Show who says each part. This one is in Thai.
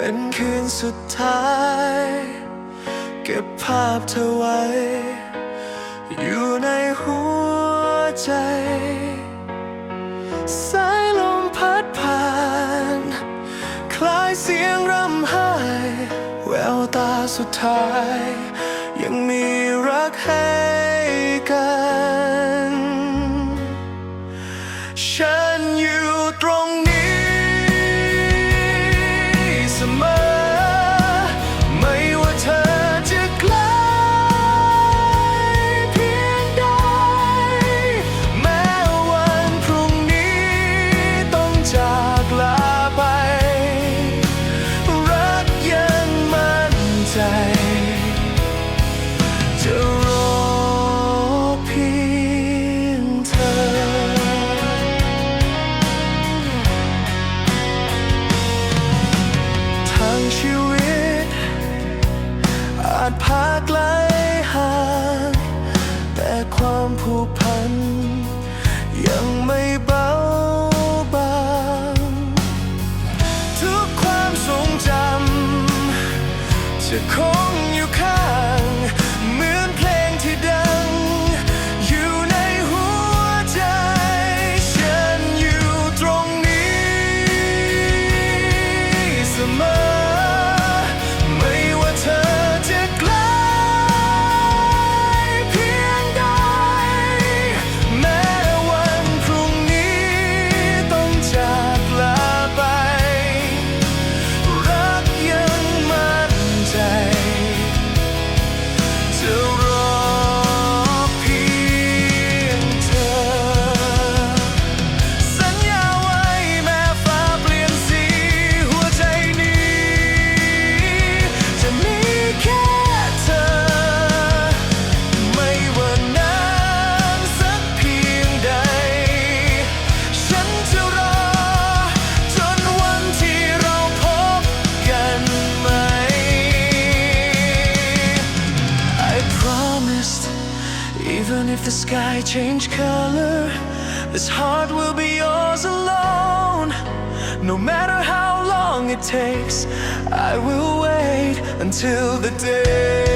Speaker 1: เป็นคืนสุดท้าย เก็บภาพเธอไว้ อยู่ในหัวใจ สายลมพัดผ่าน คล้ายเสียงร่ำไห้แววตาสุดท้าย ยังมีรักให้กันฉัน ความผูกพัน ยังไม่เบาบางทุกความทรงจำจะคงอยู่ข้างเหมือนเพลงที่ดัง อยู่ในหัวใจ ฉันอยู่ตรงนี้เสมอ if the sky changed color this heart will be yours alone. No matter how long it takes I will wait until the day